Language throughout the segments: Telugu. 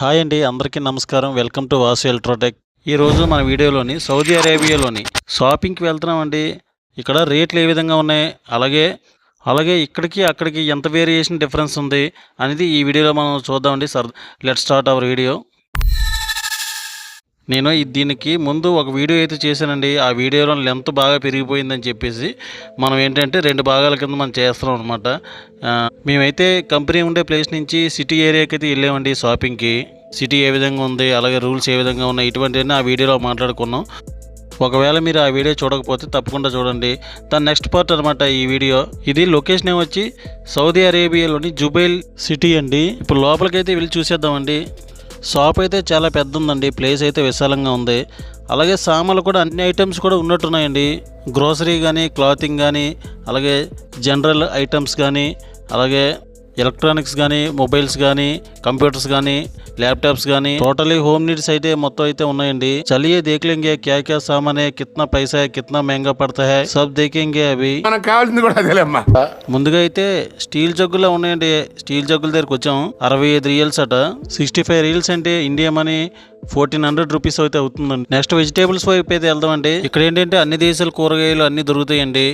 హాయ్ అండి అందరికీ నమస్కారం. Welcome to Vasu Electrotek. ఈరోజు మన వీడియోలోని సౌదీ అరేబియాలోని షాపింగ్కి వెళ్తున్నామండి. ఇక్కడ రేట్లు ఏ విధంగా ఉన్నాయి? అలాగే అలాగే ఇక్కడికి అక్కడికి ఎంత వేరియేషన్ డిఫరెన్స్ ఉంది అనేది ఈ వీడియోలో మనం చూద్దామండి. Sir let start our video నేను దీనికి ముందు ఒక వీడియో అయితే చేశానండి. ఆ వీడియోలో లెంత్ బాగా పెరిగిపోయిందని చెప్పేసి మనం ఏంటంటే రెండు భాగాల కింద మనం చేస్తున్నాం అనమాట మేమైతే కంపెనీ ఉండే ప్లేస్ నుంచి సిటీ ఏరియాకి అయితే వెళ్ళామండి షాపింగ్కి. సిటీ ఏ విధంగా ఉంది అలాగే రూల్స్ ఏ విధంగా ఉన్నాయి ఇటువంటివన్నీ ఆ వీడియోలో మాట్లాడుకున్నాం. ఒకవేళ మీరు ఆ వీడియో చూడకపోతే తప్పకుండా చూడండి. దాని నెక్స్ట్ పార్ట్ అనమాట ఈ వీడియో. ఇది లొకేషన్ ఏమొచ్చి సౌదీ అరేబియాలోని జుబైల్ సిటీ అండి. ఇప్పుడు లోపలికైతే వెళ్ళి చూసేద్దామండి. షాప్ అయితే చాలా పెద్ద ఉందండి ప్లేస్ అయితే విశాలంగా ఉంది. అలాగే సామాన్లు కూడా అన్ని ఐటమ్స్ కూడా ఉన్నట్టున్నాయండి. గ్రోసరీ కానీ క్లాతింగ్ కానీ అలాగే జనరల్ ఐటమ్స్ కానీ అలాగే ఎలక్ట్రానిక్స్ కానీ మొబైల్స్ కానీ కంప్యూటర్స్ కానీ ల్యాప్టాప్స్ కానీ టోటలీ హోమ్ నీడ్స్ అయితే మొత్తం అయితే ఉన్నాయండి. చలియే देख క్యా క్యా సామానే కిత్న పైసా కిత్న మెంగా పడతాయి సబ్ महंगा అవి ముందుగా అయితే స్టీల్ జగ్గులో ఉన్నాయండి. స్టీల్ జగ్గుల దగ్గరకు వచ్చాం అరవై ఐదు రియల్స్ అట. సిక్స్టీ ఫైవ్ రియల్స్ అంటే India money fourteen hundred rupees అయితే అవుతుందండి. నెక్స్ట్ వెజిటేబుల్స్ వైపు అయితే వెళ్దామండి. ఇక్కడ ఏంటంటే అన్ని దేశాల కూరగాయలు అన్ని దొరుకుతాయండి.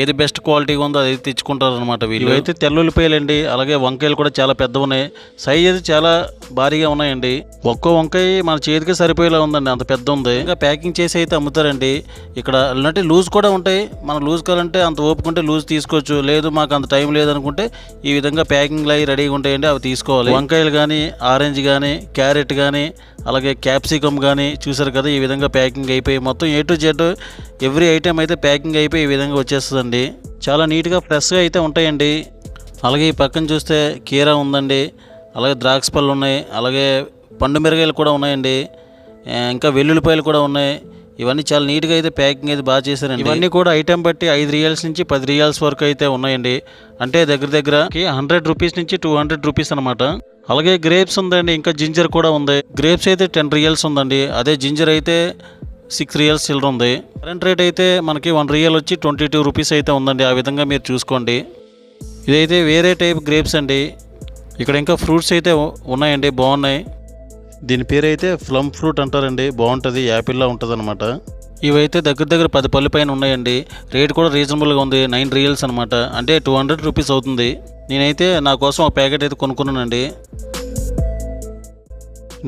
ఏది బెస్ట్ క్వాలిటీగా ఉందో అది తెచ్చుకుంటారు అనమాట వీళ్ళు అయితే తెల్లుల్లిపాయలండి అలాగే వంకాయలు కూడా చాలా పెద్ద ఉన్నాయి సైజ్ అయితే చాలా భారీగా ఉన్నాయండి. ఒక్కో వంకాయ మన చేతికి సరిపోయేలా ఉందండి. అంత పెద్ద ఉంది. ఇంకా ప్యాకింగ్ చేసి అయితే అమ్ముతారండి. ఇక్కడ అంటే లూజ్ కూడా ఉంటాయి. మనం లూజ్ కావాలంటే అంత ఓపుకుంటే లూజ్ తీసుకోవచ్చు. లేదు మాకు అంత టైం లేదనుకుంటే ఈ విధంగా ప్యాకింగ్లు అవి రెడీగా ఉంటాయండి. అవి తీసుకోవాలి. వంకాయలు కానీ ఆరెంజ్ కానీ క్యారెట్ కానీ అలాగే క్యాప్సికమ్ కానీ చూసారు కదా ఈ విధంగా ప్యాకింగ్ అయిపోయి మొత్తం A to Z every item అయితే ప్యాకింగ్ అయిపోయి ఈ విధంగా వచ్చేస్తుందండి. చాలా నీట్గా ఫ్రెష్గా అయితే ఉంటాయండి. అలాగే ఈ పక్కన చూస్తే కీరా ఉందండి అలాగే ద్రాక్ష పళ్ళు ఉన్నాయి అలాగే పండు మిరగాయలు కూడా ఉన్నాయండి. ఇంకా వెల్లుల్లిపాయలు కూడా ఉన్నాయి. ఇవన్నీ చాలా నీట్గా అయితే ప్యాకింగ్ అయితే బాగా చేశారండి. ఇవన్నీ కూడా ఐటెం బట్టి ఐదు రియల్స్ నుంచి పది రియల్స్ వరకు అయితే ఉన్నాయండి. అంటే దగ్గర దగ్గర హండ్రెడ్ రూపీస్ నుంచి టూ హండ్రెడ్ రూపీస్ అనమాట అలాగే గ్రేప్స్ ఉందండి ఇంకా జింజర్ కూడా ఉంది. గ్రేప్స్ అయితే టెన్ రియల్స్ ఉందండి. అదే జింజర్ అయితే సిక్స్ రియల్స్ చిల్లర ఉంది. కరెంట్ రేట్ అయితే మనకి వన్ రియల్ వచ్చి ట్వంటీ టూ రూపీస్ అయితే ఉందండి. ఆ విధంగా మీరు చూసుకోండి. ఇదైతే వేరే టైప్ గ్రేప్స్ అండి. ఇక్కడ ఇంకా ఫ్రూట్స్ అయితే ఉన్నాయండి బాగున్నాయి. దీని పేరు అయితే ఫ్లమ్ ఫ్రూట్ అంటారండి. బాగుంటుంది యాపిల్లా ఉంటుంది అనమాట ఇవైతే దగ్గర దగ్గర పది పళ్ళు పైన ఉన్నాయండి. రేట్ కూడా రీజనబుల్గా ఉంది నైన్ రియల్స్ అనమాట అంటే టూ హండ్రెడ్ రూపీస్ అవుతుంది. నేనైతే నా కోసం ఒక ప్యాకెట్ అయితే కొనుక్కున్నానండి.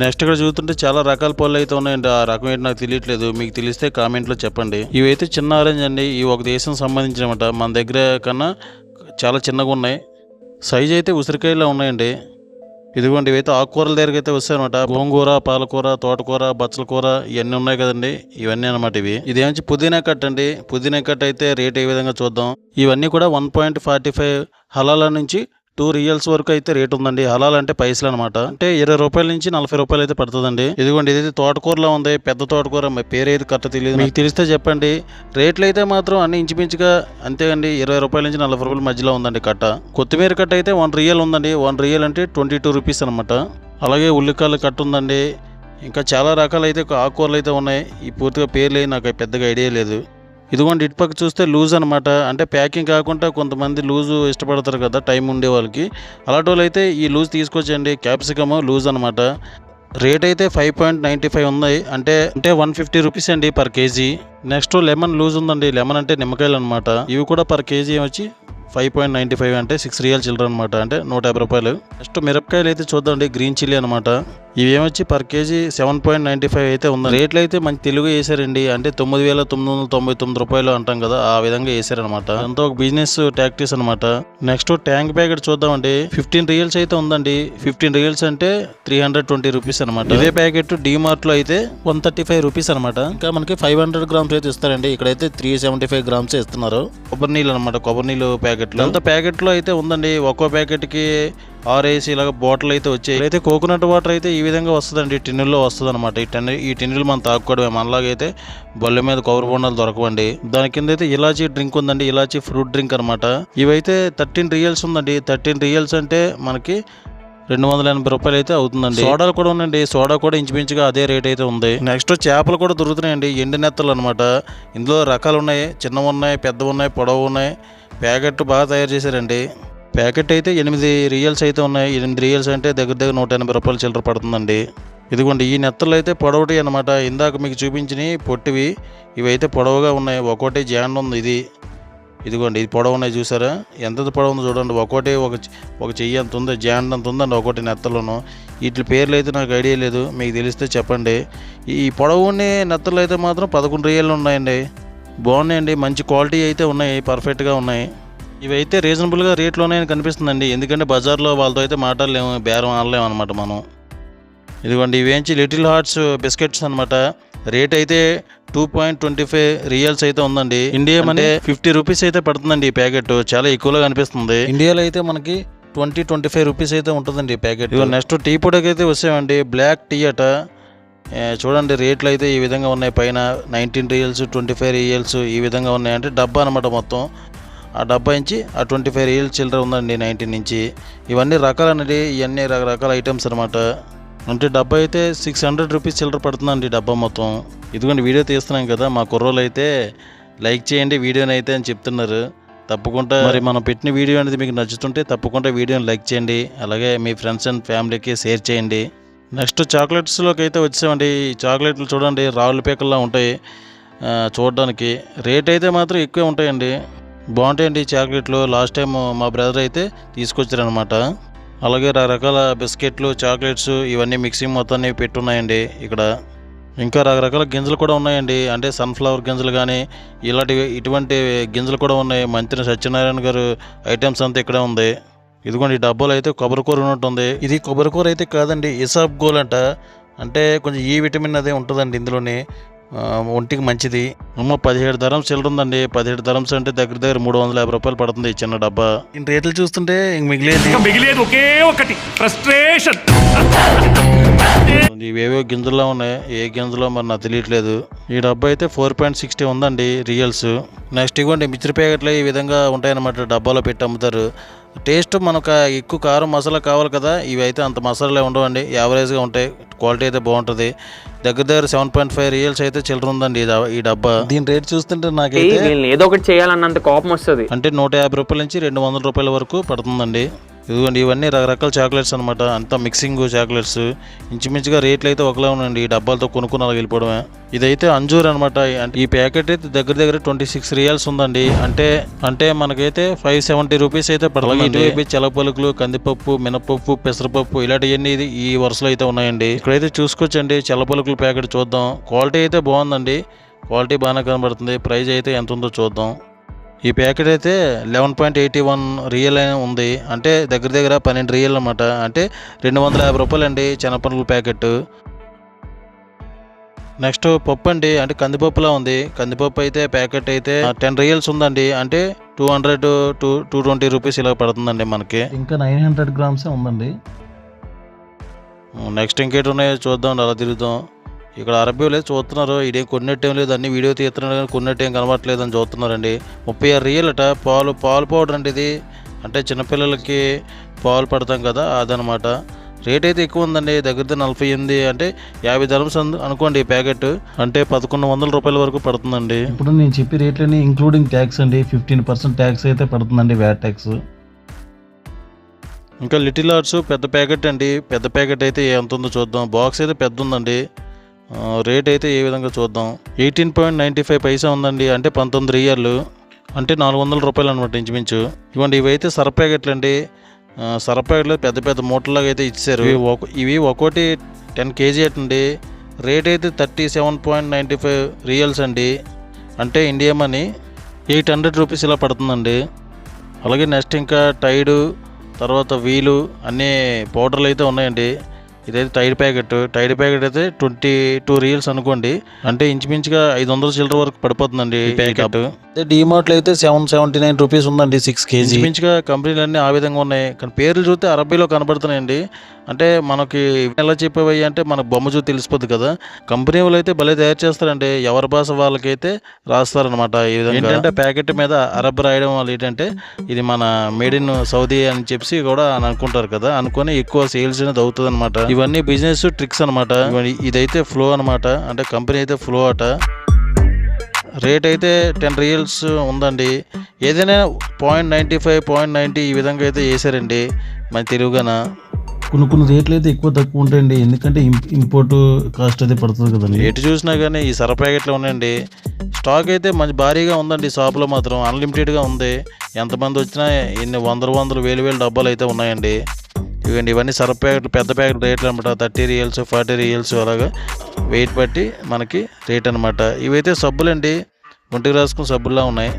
నెక్స్ట్ ఇక్కడ చూస్తుంటే చాలా రకాల పళ్ళు అయితే ఉన్నాయండి. ఆ రకం ఏంటి నాకు తెలియట్లేదు. మీకు తెలిస్తే కామెంట్లో చెప్పండి. ఇవైతే చిన్న ఆరెంజ్ అండి. ఇవి ఒక దేశం సంబంధించినమాట. మన దగ్గర కన్నా చాలా చిన్నగా ఉన్నాయి. సైజ్ అయితే ఉసిరికాయలా ఉన్నాయండి. ఇదిగోండి ఇవైతే ఆకుకూరల దగ్గరికి అయితే వస్తాయన్నమాట గోంగూర పాలకూర తోటకూర బచ్చల కూర ఇవన్నీ ఉన్నాయి కదండి. ఇవన్నీ అనమాట ఇవి. ఇదేమంచి పుదీనా కట్ అండి. పుదీనా కట్ అయితే రేట్ ఏ విధంగా చూద్దాం. ఇవన్నీ కూడా వన్ పాయింట్ ఫార్టీ ఫైవ్ హలాల నుంచి టూ రియల్స్ వరకు అయితే రేట్ ఉందండి. హలాల్ అంటే పైసలు అనమాట అంటే ఇరవై రూపాయల నుంచి నలభై రూపాయలు అయితే పడుతుందండి. ఇదిగోండి ఇదైతే తోటకూరలో ఉంది. పెద్ద తోటకూర మరి పేరు అయితే కరెక్ట్ తెలియదు. మీకు తెలిస్తే చెప్పండి. రేట్లు అయితే మాత్రం అన్ని ఇంచుమించుగా అంతేండి ఇరవై రూపాయల నుంచి నలభై రూపాయల మధ్యలో ఉందండి కట్ట. కొత్తిమీర కట్ట అయితే వన్ రియల్ ఉందండి. వన్ రియల్ అంటే ట్వంటీ టూ రూపీస్ అనమాట అలాగే ఉల్లికాయలు కట్ట ఉందండి. ఇంకా చాలా రకాలైతే ఆకుకూరలు అయితే ఉన్నాయి. ఈ పూర్తిగా పేర్లు నాకు పెద్దగా ఐడియా లేదు. ఇదిగోండి ఇటు పక్క చూస్తే లూజ్ అనమాట అంటే ప్యాకింగ్ కాకుండా కొంతమంది లూజు ఇష్టపడతారు కదా టైం ఉండే వాళ్ళకి. అలాంటి వాళ్ళు అయితే ఈ లూజ్ తీసుకొచ్చండి క్యాప్సికమ్ లూజ్ అనమాట రేట్ అయితే ఫైవ్ పాయింట్ నైంటీ ఫైవ్ ఉన్నాయి. అంటే అంటే వన్ ఫిఫ్టీ రూపీస్ అండి per kg. Next lemon loose ఉందండి. లెమన్ అంటే నిమ్మకాయలు అనమాట ఇవి కూడా పర్ కేజీ వచ్చి ఫైవ్ పాయింట్ నైంటీ ఫైవ్ అంటే సిక్స్ రియల్ చిల్లర అనమాట అంటే నూట యాభై రూపాయలు. నెక్స్ట్ మిరపకాయలు అయితే చూద్దాండి గ్రీన్ చిల్లీ అనమాట ఇవేమొచ్చి per kg seven point ninety five అయితే ఉంది రేట్లు అయితే మంచి తెలుగు వేసారండి. అంటే తొమ్మిది వేల తొమ్మిది వందల తొంభై తొమ్మిది రూపాయలు అంటాం కదా ఆ విధంగా వేసారనమాట అంతా ఒక బిజినెస్ టాక్టిక్స్ అనమాట నెక్స్ట్ ట్యాంక్ ప్యాకెట్ చూద్దామండి. ఫిఫ్టీన్ రియల్స్ అయితే ఉందండి. ఫిఫ్టీన్ రియల్స్ అంటే త్రీ హండ్రెడ్ ట్వంటీ రూపీస్ అనమాట ఇదే ప్యాకెట్ మార్ట్లో అయితే వన్ థర్టీ ఫైవ్ రూపీస్ అనమాట ఇంకా మనకి ఫైవ్ హండ్రెడ్ గ్రామ్స్ అయితే ఇస్తారండి. ఇక్కడైతే త్రీ సెవెంటీ ఫైవ్ గ్రామ్స్ ఇస్తున్నారు. కొబ్బరి నీళ్ళు అనమాట కొబ్బరి నీళ్ళు ప్యాకెట్ అంత ప్యాకెట్లో అయితే ఉందండి ఒక్కో ప్యాకెట్కి ఆరేసి ఇలాగ బాటిల్ అయితే వచ్చాయి. అయితే కోకోనట్ వాటర్ అయితే ఈ విధంగా వస్తుందండి టిన్నుల్లో వస్తుంది అనమాట ఈ టెన్ ఈ టిన్నులు మనం తాగుకోవడమే. మనలాగైతే బొల్ల మీద కొబ్బరి బొండాలు దొరకవండి. దాని కింద అయితే ఇలాచీ డ్రింక్ ఉందండి ఇలాచీ ఫ్రూట్ డ్రింక్ అనమాట ఇవైతే థర్టీన్ రియల్స్ ఉందండి. థర్టీన్ రియల్స్ అంటే మనకి రెండు వందల ఎనభై రూపాయలు అయితే అవుతుందండి. సోడాలు కూడా ఉందండి. సోడా కూడా ఇంచుమించుగా అదే రేట్ అయితే ఉంది. నెక్స్ట్ చేపలు కూడా దొరుకుతున్నాయండి ఎండు నెత్తలు అనమాట ఇందులో రకాలు ఉన్నాయి చిన్నవి ఉన్నాయి పెద్దవి ఉన్నాయి పొడవు ఉన్నాయి. ప్యాకెట్ బాగా తయారు చేశారండి. ప్యాకెట్ అయితే ఎనిమిది రియల్స్ అయితే ఉన్నాయి. ఎనిమిది రియల్స్ అంటే దగ్గర దగ్గర నూట ఎనభై రూపాయలు చిల్లర పడుతుందండి. ఇదిగోండి ఈ నెత్తలు అయితే పొడవటి అనమాట ఇందాక మీకు చూపించినవి పొట్టివి. ఇవైతే పొడవుగా ఉన్నాయి. ఒక్కోటి జాండ్ ఉంది ఇది. ఇదిగోండి ఇది పొడవు ఉన్నాయి చూసారా? ఎంత పొడవు ఉందో చూడండి. ఒక్కోటి ఒక ఒక చెయ్యి అంత ఉంది జాండ్ అంత ఉందండి ఒకటి నెత్తలను. వీటి పేర్లు అయితే నాకు ఐడియా లేదు. మీకు తెలిస్తే చెప్పండి. ఈ పొడవుని నెత్తలు అయితే మాత్రం పదకొండు రియల్లు ఉన్నాయండి. బాగున్నాయండి. మంచి క్వాలిటీ అయితే ఉన్నాయి. పర్ఫెక్ట్గా ఉన్నాయి. ఇవైతే రీజనబుల్గా రేట్లో ఉన్నాయని కనిపిస్తుందండి. ఎందుకంటే బజార్లో వాళ్ళతో అయితే మాట్లాడలేము. బేరం ఆడలేము అనమాట మనం. ఇదిగోండి ఇవేంచి లిటిల్ హార్ట్స్ బిస్కెట్స్ అనమాట రేట్ అయితే two point twenty five riyals అయితే ఉందండి. ఇండియా అంటే ఫిఫ్టీ రూపీస్ అయితే పడుతుందండి ఈ ప్యాకెట్. చాలా ఎక్కువగా కనిపిస్తుంది. ఇండియాలో అయితే మనకి ట్వంటీ ట్వంటీ ఫైవ్ రూపీస్ అయితే ఉంటుందండి ఈ ప్యాకెట్. నెక్స్ట్ టీ పొడికి అయితే వచ్చామండి. బ్లాక్ టీ అట. చూడండి రేట్లు అయితే ఈ విధంగా ఉన్నాయి. పైన nineteen riyals twenty five riyals ఈ విధంగా ఉన్నాయి. అంటే డబ్బా అనమాట మొత్తం. ఆ డబ్బా నుంచి ఆ ట్వంటీ ఫైవ్ రియల్స్ చిల్లర ఉందండి నైన్టీన్ నుంచి. ఇవన్నీ రకాలండి ఇవన్నీ రకరకాల ఐటమ్స్ అనమాట అంటే డబ్బా అయితే సిక్స్ హండ్రెడ్ రూపీస్ చిల్లర పడుతుందండి డబ్బా మొత్తం. ఇదిగోండి వీడియో తీస్తున్నాం కదా మా కుర్రోళ్ళు అయితే లైక్ చేయండి వీడియోని అయితే అని చెప్తున్నారు. తప్పకుండా మరి మనం పెట్టిన వీడియో అనేది మీకు నచ్చుతుంటే తప్పకుండా వీడియోని లైక్ చేయండి. అలాగే మీ ఫ్రెండ్స్ అండ్ ఫ్యామిలీకి షేర్ చేయండి. నెక్స్ట్ చాక్లెట్స్లోకి అయితే వచ్చామండి ఈ చాక్లెట్లు చూడండి రావుల పేకల్లా ఉంటాయి. చూడడానికి. రేట్ అయితే మాత్రం ఎక్కువే ఉంటాయండి. బాగుంటాయండి ఈ చాక్లెట్లు. లాస్ట్ టైం మా బ్రదర్ అయితే తీసుకొచ్చారనమాట అలాగే రకరకాల బిస్కెట్లు చాక్లెట్స్ ఇవన్నీ మిక్సింగ్ మొత్తాన్ని పెట్టున్నాయండి ఇక్కడ. ఇంకా రకరకాల గింజలు కూడా ఉన్నాయండి. అంటే సన్ఫ్లవర్ గింజలు కానీ ఇలాంటివి ఇటువంటి గింజలు కూడా ఉన్నాయి. మంత్రి సత్యనారాయణ గారు ఐటమ్స్ అంతా ఇక్కడ ఉంది. ఇదిగోండి ఈ డబ్బాలో అయితే కొబ్బరికూర ఉన్నట్టుంది ఇది కొబ్బరికూర అయితే కాదండి ఇసాబ్ గోల్ అంట. అంటే కొంచెం ఈ విటమిన్ అదే ఉంటుందండి ఇందులోని. ఒంటికి మంచిది. అమ్మ పదిహేడు ధరమ్స్ చిల్లర ఉందండి. పదిహేడు ధరమ్స్ అంటే దగ్గర దగ్గర మూడు వందల యాభై రూపాయలు పడుతుంది ఈ చిన్న డబ్బా. ఈ రేట్లు చూస్తుంటే ఇంక మిగిలేదు. మిగిలేదు ఒకే ఒకటి ఫ్రస్ట్రేషన్. ఇవేవో గింజల్లో ఉన్నాయి. ఏ గింజలో మరి నాకు తెలియట్లేదు. ఈ డబ్బా అయితే ఫోర్ పాయింట్ సిక్స్టీ ఉందండి రియల్స్. నెక్స్ట్ ఇవ్వండి మిర్చి ప్యాకెట్లు ఈ విధంగా ఉంటాయన్నమాట డబ్బాలో పెట్టి అమ్ముతారు. టేస్ట్ మనకు ఎక్కువ కారం మసాలా కావాలి కదా ఇవి అయితే అంత మసాలా ఉండవండి. యావరేజ్గా ఉంటాయి. క్వాలిటీ అయితే బాగుంటుంది. దగ్గర దగ్గర సెవెన్ పాయింట్ ఫైవ్ రియల్స్ అయితే చిల్లర ఉందండి ఈ డబ్బా. దీని రేట్ చూస్తుంటే నాకైతే వీళ్ళని ఏదో ఒకటి చేయాలన్నంత కోపం వస్తుంది. అంటే నూట యాభై రూపాయల నుంచి రెండు వందల రూపాయల వరకు పడుతుందండి. ఇదిగోండి ఇవన్నీ రకరకాల చాక్లెట్స్ అనమాట అంతా మిక్సింగ్ చాక్లెట్స్ ఇంచుమించుగా రేట్లు అయితే ఒకలా ఉండండి ఈ డబ్బాలతో కొనుక్కుని అలా వెళ్ళిపోవడమే. ఇదైతే అంజూర్ అనమాట అంటే ఈ ప్యాకెట్ అయితే దగ్గర దగ్గర ట్వంటీ సిక్స్ రియల్స్ ఉందండి. అంటే అంటే మనకైతే ఫైవ్ సెవెంటీ రూపీస్ అయితే పడుతుంది ఇటువైపు చెలపలుకులు కందిపప్పు మినపప్పు పెసరపప్పు ఇలాంటివన్నీ ఇది ఈ వరుసలో అయితే ఉన్నాయండి. ఇక్కడైతే చూసుకోవచ్చండి. చెలపలుకుల ప్యాకెట్ చూద్దాం. క్వాలిటీ అయితే బాగుందండి. క్వాలిటీ బాగానే కనబడుతుంది. ప్రైస్ అయితే ఎంత ఉందో చూద్దాం. ఈ ప్యాకెట్ అయితే eleven point eighty one riyal అయిన ఉంది. అంటే దగ్గర దగ్గర పన్నెండు రియల్ అనమాట అంటే రెండు వందల యాభై రూపాయలు అండి శనగపనుల ప్యాకెట్ నెక్స్ట్ పప్పు అండి. అంటే కందిపప్పులా ఉంది. కందిపప్పు అయితే ప్యాకెట్ అయితే టెన్ రియల్స్ ఉందండి. అంటే two hundred two two twenty rupees ఇలా పడుతుందండి మనకి. ఇంకా నైన్ హండ్రెడ్ గ్రామ్సే ఉందండి. నెక్స్ట్ ఇంకేటి ఉన్నాయో చూద్దాం. అలా తిరుగుదాం. ఇక్కడ అరబీ లేదు చూస్తున్నారు. ఇదేం కొన్నట్టు లేదు అన్ని వీడియో తీస్తున్నారు కానీ కొన్నట్టు ఏం కనబడట్లేదు అని చూస్తున్నారండి. ముప్పై ఆరు రియల్ అట పాలు పాలు పౌడర్ అంటే ఇది. అంటే చిన్నపిల్లలకి పాలు పడతాం కదా అదనమాట. రేట్ అయితే ఎక్కువ ఉందండి దగ్గర నలభై ఎనిమిది అంటే యాభై ధరమ్స్ అనుకోండి ఈ ప్యాకెట్. అంటే పదకొండు వందల రూపాయల వరకు పడుతుందండి. ఇప్పుడు నేను చెప్పే రేట్లని ఇంక్లూడింగ్ ట్యాక్స్ అండి ఫిఫ్టీన్ పర్సెంట్ ట్యాక్స్ అయితే పడుతుందండి వ్యాట్ ట్యాక్స్ ఇంకా లిటిల్ ఆర్ట్స్ పెద్ద ప్యాకెట్ అండి. పెద్ద ప్యాకెట్ అయితే ఎంత ఉందో చూద్దాం. బాక్స్ అయితే పెద్ద ఉందండి. రేట్ అయితే ఏ విధంగా చూద్దాం? ఎయిటీన్ పాయింట్ నైంటీ ఫైవ్ పైసా ఉందండి. అంటే పంతొమ్మిది రియర్లు అంటే నాలుగు వందల రూపాయలు అనమాట ఇంచుమించు. ఇవ్వండి ఇవైతే సర ప్యాకెట్లు అండి సర ప్యాకెట్లు పెద్ద పెద్ద మూటలాగా అయితే ఇచ్చారు ఇవి ఒక- ఇవి ఒక్కోటి టెన్ కేజీ అండి రేట్ అయితే thirty seven point ninety five riyals అండి. అంటే India money eight hundred rupees ఇలా పడుతుందండి. అలాగే నెక్స్ట్ ఇంకా టైడు తర్వాత వీలు అన్ని పౌడర్లు అయితే ఉన్నాయండి. ఇదైతే టైడ్ ప్యాకెట్. టైడ్ ప్యాకెట్ అయితే ట్వంటీ టూ రియల్స్ అనుకోండి. అంటే ఇంచుమించుగా ఐదు వందల చిల్లర వరకు పడిపోతుందండి ప్యాకెట్. డిమార్ట్లో అయితే సెవెన్ సెవెంటీ నైన్ రూపీస్ ఉందండి సిక్స్ కేజీ ఇంచుమించుగా కంపెనీలు అన్నీ ఆ విధంగా ఉన్నాయి. కానీ పేర్లు చూస్తే అరబీలో కనబడుతున్నాయండి. అంటే మనకి ఎలా చెప్పేవి అంటే మనకు బొమ్మ చూసి తెలిసిపోద్ది కదా. కంపెనీ వాళ్ళు అయితే భలే తయారు చేస్తారండి. ఎవరి భాష వాళ్ళకైతే రాస్తారనమాట ఈ విధంగా. ఏంటంటే ప్యాకెట్ మీద అరబ్ రాయడం వల్ల ఏంటంటే ఇది మన మేడ్ ఇన్ సౌదీ అని చెప్పి కూడా అని అనుకుంటారు కదా. అనుకొని ఎక్కువ సేల్స్ అనేది అవుతుంది అనమాట ఇవన్నీ బిజినెస్ ట్రిక్స్ అనమాట ఇదైతే ఫ్లో అనమాట అంటే కంపెనీ అయితే ఫ్లో అట. రేట్ అయితే టెన్ రియల్స్ ఉందండి. ఏదైనా point ninety five point ninety ఈ విధంగా అయితే వేసారండి. మన తెలుగుగాన కొన్ని కొన్ని రేట్లు అయితే ఎక్కువ తక్కువ ఉంటాయండి. ఎందుకంటే ఇంపోర్ట్ కాస్ట్ అయితే పడుతుంది కదండి. ఎటు చూసినా కానీ ఈ సర ప్యాకెట్లు ఉన్నాయండి. స్టాక్ అయితే మంచి భారీగా ఉందండి. షాప్లో మాత్రం అన్లిమిటెడ్గా ఉంది. ఎంతమంది వచ్చినా ఇన్ని వందల వందలు వేలు వేలు డబ్బాలు అయితే ఉన్నాయండి. ఇవ్వండి ఇవన్నీ సర ప్యాకెట్లు పెద్ద ప్యాకెట్ రేట్లు అనమాట. థర్టీ రియల్స్ ఫార్టీ రియల్స్ అలాగా వెయిట్ బట్టి మనకి రేట్ అనమాట ఇవైతే సబ్బులండి ఒంటికి రాసుకున్న సబ్బుల్లా ఉన్నాయి.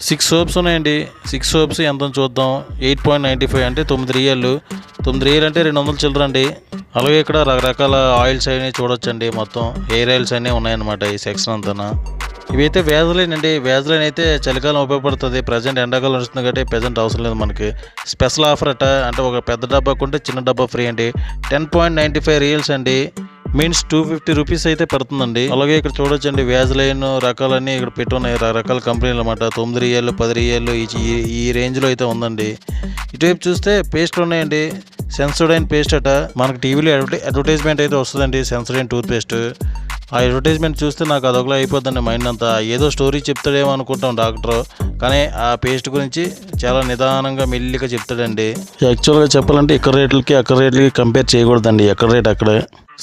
సిక్స్ సోప్స్ ఉన్నాయండి. సిక్స్ సోప్స్ ఎంత చూద్దాం. ఎయిట్ పాయింట్ నైంటీ ఫైవ్ అంటే తొమ్మిది రియళ్ళు. తొమ్మిది రియల్ అంటే రెండు వందలు చిల్లర అండి. అలాగే ఇక్కడ రకరకాల ఆయిల్స్ అనేవి చూడొచ్చండి మొత్తం. హెయిర్ ఆయిల్స్ అన్నీ ఉన్నాయన్నమాట ఈ సెక్షన్ అంతా ఇవైతే వేజలైన్ అండి. వేజలైన్ అయితే చలికాలం ఉపయోగపడుతుంది. ప్రజెంట్ ఎండాకాలం వస్తుంది కాబట్టి ప్రజెంట్ అవసరం లేదు మనకి. స్పెషల్ ఆఫర్ అట. అంటే ఒక పెద్ద డబ్బా కొంటే చిన్న డబ్బా ఫ్రీ అండి. Ten point ninety five riyals అండి. మీన్స్ టూ ఫిఫ్టీ రూపీస్ అయితే పడుతుందండి. అలాగే ఇక్కడ చూడొచ్చండి వ్యాజ్లైన్ రకాలన్నీ ఇక్కడ పెట్టున్నాయి. రకరకాల కంపెనీలు అనమాట తొమ్మిది రియల్ పది రియల్ ఈ ఈ- రేంజ్లో అయితే ఉందండి. ఇటువైపు చూస్తే పేస్ట్లు ఉన్నాయండి. సెన్సోడైన్ పేస్ట్ అట. మనకు టీవీలో అడ్వర్టై అడ్వర్టైజ్మెంట్ అయితే వస్తుందండి సెన్సోడైన్ టూత్ పేస్ట్ ఆ అడ్వర్టైజ్మెంట్ చూస్తే నాకు అదొకలా అయిపోద్దండి మైండ్ అంతా. ఏదో స్టోరీ చెప్తాడేమో అనుకుంటాం డాక్టర్ కానీ ఆ పేస్ట్ గురించి చాలా నిదానంగా మెల్లిగా చెప్తాడండి. యాక్చువల్గా చెప్పాలంటే ఇక్కడ రేట్లకి అక్కడ రేట్లకి కంపేర్ చేయకూడదండి ఎక్కడ రేట్ అక్కడే.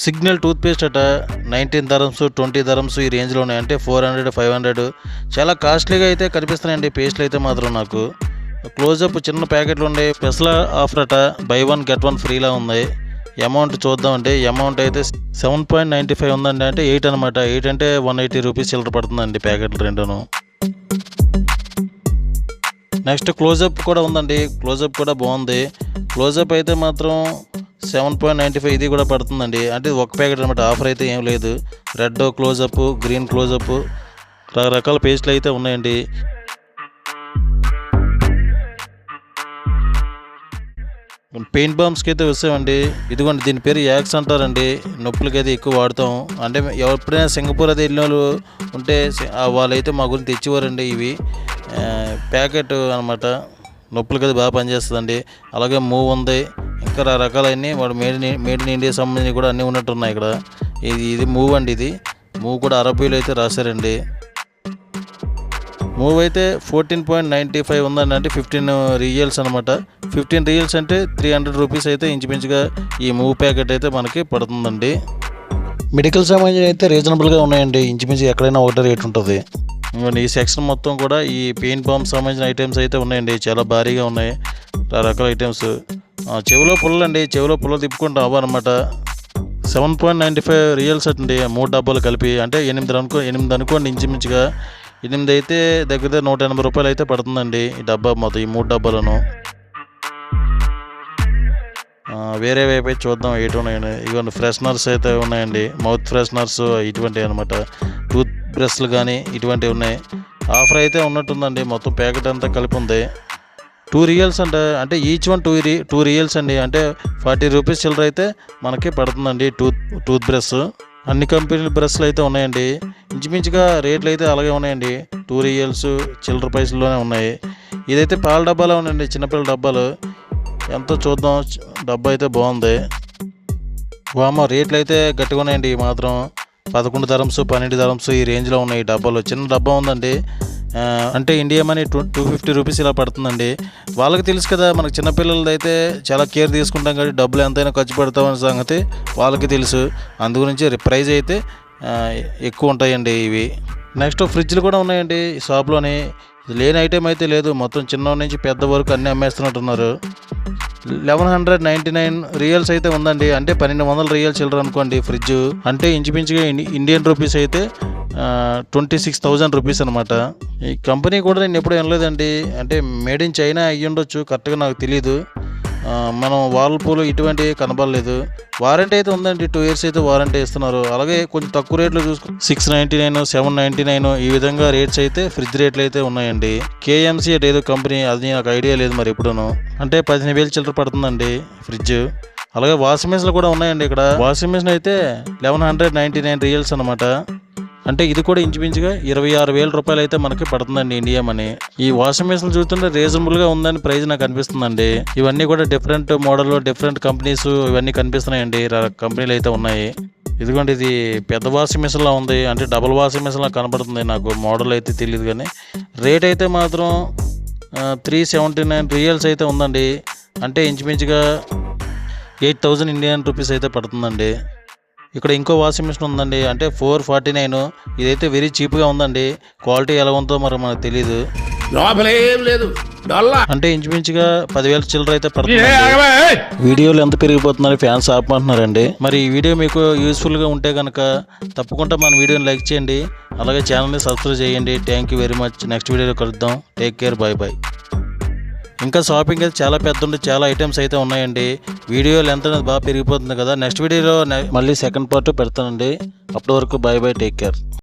సిగ్నల్ టూత్ పేస్ట్ అట నైన్టీన్ ధరమ్స్ ట్వంటీ ధరమ్స్ ఈ రేంజ్లో ఉన్నాయి అంటే ఫోర్ హండ్రెడ్ ఫైవ్ హండ్రెడ్ చాలా కాస్ట్లీగా అయితే కనిపిస్తున్నాయండి పేస్ట్లు అయితే మాత్రం నాకు. క్లోజప్ చిన్న ప్యాకెట్లు ఉన్నాయి స్పెషల్ ఆఫర్ అట బై వన్ గెట్ వన్ ఫ్రీలా ఉంది. అమౌంట్ అండి అమౌంట్ అయితే సెవెన్ పాయింట్ నైంటీ ఫైవ్ ఉందండి. అంటే ఎయిట్ అనమాట ఎయిట్ అంటే వన్ ఎయిటీ రూపీస్ చిల్లర పడుతుందండి ప్యాకెట్లు రెండును. నెక్స్ట్ క్లోజప్ కూడా ఉందండి. క్లోజప్ కూడా బాగుంది. క్లోజప్ అయితే మాత్రం సెవెన్ పాయింట్ నైంటీ ఫైవ్ ఇది కూడా పడుతుందండి. అంటే ఒక ప్యాకెట్ అనమాట ఆఫర్ అయితే ఏం లేదు. రెడ్ క్లోజప్ గ్రీన్ క్లోజప్ రకరకాల పేస్ట్లు అయితే ఉన్నాయండి. పెయింట్ బాంబ్స్కి అయితే వస్తామండి ఇదిగోండి దీని పేరు యాక్స్ అంటారండి. నొప్పులకి అయితే ఎక్కువ వాడతాం. అంటే ఎప్పుడైనా సింగపూర్ అది వెళ్ళిన వాళ్ళు ఉంటే వాళ్ళైతే మా గురించి తెచ్చేవారండి ఇవి. ప్యాకెట్ అనమాట నొప్పులకి అది బాగా పనిచేస్తుందండి. అలాగే మూవ్ ఉంది. ఇంకా రకరకాలన్నీ వాడు మేడ్ మేడ్ ఇన్ ఇండియా సంబంధించి కూడా అన్నీ ఉన్నట్టున్నాయి ఇక్కడ. ఇది ఇది మూవ్ అండి ఇది. మూవ్ కూడా అరబీలో అయితే రాశారండి. మూవ్ అయితే ఫోర్టీన్ పాయింట్ నైంటీ ఫైవ్ ఉందండి. అంటే ఫిఫ్టీన్ రియల్స్ అనమాట ఫిఫ్టీన్ రియల్స్ అంటే త్రీ హండ్రెడ్ రూపీస్ అయితే ఇంచుమించుగా ఈ మూవ్ ప్యాకెట్ అయితే మనకి పడుతుందండి. మెడికల్ సంబంధించి అయితే రీజనబుల్గా ఉన్నాయండి. ఇంచుమించు ఎక్కడైనా ఒకటే రేట్ ఉంటుంది. ఈ సెక్షన్ మొత్తం కూడా ఈ పెయిన్ బాంబ్ సంబంధించిన ఐటమ్స్ అయితే ఉన్నాయండి. చాలా భారీగా ఉన్నాయి. రకరకాల ఐటమ్స్ చెవిలో పుల్లండి చెవిలో పుల్ల తిప్పుకుంటూ అవ్వనమాట seven point ninety five riyals అండి. మూడు డబ్బాలు కలిపి. అంటే ఎనిమిది అనుకో ఎనిమిది అనుకోండి ఇంచుమించుగా. ఎనిమిది అయితే దగ్గర దగ్గర నూట ఎనభై రూపాయలు అయితే పడుతుందండి ఈ డబ్బా మొత్తం ఈ మూడు డబ్బాలను. వేరే వైపు అయితే చూద్దాం ఏటి ఉన్నాయండి ఇవన్నీ ఫ్రెషనర్స్ అయితే ఉన్నాయండి. మౌత్ ఫ్రెషనర్స్ ఇటువంటివి అనమాట టూత్ బ్రష్లు కానీ ఇటువంటివి ఉన్నాయి. ఆఫర్ అయితే ఉన్నట్టుందండి. మొత్తం ప్యాకెట్ అంతా కలిపి ఉంది. టూ రియల్స్ అంటే అంటే ఈచ్ వన్ టూ రి టూ రియల్స్ అండి. అంటే ఫార్టీ రూపీస్ చిల్లర అయితే మనకి పడుతుందండి టూత్ టూత్ బ్రష్ అన్ని కంపెనీల బ్రష్లు అయితే ఉన్నాయండి. ఇంచుమించుగా రేట్లు అయితే అలాగే ఉన్నాయండి. టూ రియల్స్ చిల్లర పైసల్లోనే ఉన్నాయి. ఇదైతే పాల డబ్బాలో ఉన్నాయండి చిన్నపిల్లల డబ్బాలు. ఎంతో చూద్దాం డబ్బా అయితే బాగుంది. వామో రేట్లు అయితే గట్టిగా ఉన్నాయండి మాత్రం. పదకొండు ధరమ్స్ పన్నెండు ధరమ్స్ ఈ రేంజ్లో ఉన్నాయి ఈ చిన్న డబ్బా ఉందండి. అంటే India money two two fifty rupees ఇలా పడుతుందండి. వాళ్ళకి తెలుసు కదా మనకు చిన్నపిల్లలది అయితే చాలా కేర్ తీసుకుంటాం కాబట్టి డబ్బులు ఎంతైనా ఖర్చు పెడతామనే సంగతి వాళ్ళకి తెలుసు. అందు గురించి అయితే ఎక్కువ ఉంటాయండి ఇవి. నెక్స్ట్ ఫ్రిడ్జ్లు కూడా ఉన్నాయండి షాప్లోనే షాప్లోని. లేని ఐటెం అయితే లేదు. మొత్తం చిన్న నుంచి పెద్ద వరకు అన్నీ అమ్మేస్తున్నట్టున్నారు. Eleven hundred ninety nine riyals అయితే ఉందండి. అంటే పన్నెండు వందల రియల్ చిల్లర అనుకోండి ఫ్రిడ్జ్. అంటే ఇంచుమించుగా ఇండియన్ రూపీస్ అయితే ట్వంటీ సిక్స్ థౌజండ్ రూపీస్ అనమాట ఈ కంపెనీ కూడా నేను ఎప్పుడు వినలేదండి. అంటే మేడ్ ఇన్ చైనా అయ్యి ఉండొచ్చు కరెక్ట్గా నాకు తెలియదు మనం వాల్పూలు ఇటువంటివి కనబడలేదు. వారంటీ అయితే ఉందండి టూ ఇయర్స్ అయితే వారంటీ ఇస్తున్నారు. అలాగే కొంచెం తక్కువ రేట్లో చూసుకో six ninety nine seven ninety nine ఈ విధంగా రేట్స్ అయితే ఫ్రిడ్జ్ రేట్లు అయితే ఉన్నాయండి. కేఎంసీ అంటే ఏదో కంపెనీ అది నాకు ఐడియా లేదు మరి ఎప్పుడూను. అంటే పదిహేను వేలు చిల్లర పడుతుందండి ఫ్రిడ్జ్ అలాగే వాషింగ్ మిషన్లు కూడా ఉన్నాయండి ఇక్కడ. వాషింగ్ మిషన్ అయితే eleven hundred ninety nine riyals అనమాట అంటే ఇది కూడా ఇంచుమించుగా ఇరవై ఆరు వేల రూపాయలు అయితే మనకి పడుతుందండి ఇండియా మనీ ఈ వాషింగ్ మిషన్ చూస్తుంటే రీజనబుల్గా ఉందని ప్రైస్ నాకు అనిపిస్తుందండి. ఇవన్నీ కూడా డిఫరెంట్ మోడల్ డిఫరెంట్ కంపెనీస్ ఇవన్నీ కనిపిస్తున్నాయండి. కంపెనీలు అయితే ఉన్నాయి. ఇదిగోండి ఇది పెద్ద వాషింగ్ మిషన్లా ఉంది. అంటే డబుల్ వాషింగ్ మిషన్లా కనబడుతుంది నాకు. మోడల్ అయితే తెలియదు కానీ. రేట్ అయితే మాత్రం త్రీ సెవెంటీ నైన్ రియల్స్ అయితే ఉందండి. అంటే ఇంచుమించుగా ఎయిట్ థౌజండ్ ఇండియన్ రూపీస్ అయితే పడుతుందండి. ఇక్కడ ఇంకో వాషింగ్ మిషన్ ఉందండి. అంటే ఫోర్ ఫార్టీ నైన్. ఇదైతే వెరీ చీప్గా ఉందండి. క్వాలిటీ ఎలా ఉందో మరి మనకు తెలియదు లోపలేం లేదు. అంటే ఇంచుమించుగా పదివేల చిల్లర అయితే పడుతుంది! వీడియోలు ఎంత పెరిగిపోతున్నారు ఫ్యాన్స్ ఆపమంటున్నారండి. మరి ఈ వీడియో మీకు యూస్ఫుల్గా ఉంటే కనుక తప్పకుండా మన వీడియోని లైక్ చేయండి. అలాగే ఛానల్ని సబ్స్క్రైబ్ చేయండి. Thank you very much next వీడియోలో కలుద్దాం. టేక్ కేర్ బాయ్ బాయ్ ఇంకా షాపింగ్ అయితే చాలా పెద్ద ఉంది చాలా ఐటమ్స్ అయితే ఉన్నాయండి. వీడియో లెంత్ అనేది బాగా పెరిగిపోతుంది కదా. నెక్స్ట్ వీడియోలో మళ్ళీ సెకండ్ పార్ట్ పెడతానండి. అప్పటి వరకు బాయ్ బాయ్ టేక్ కేర్.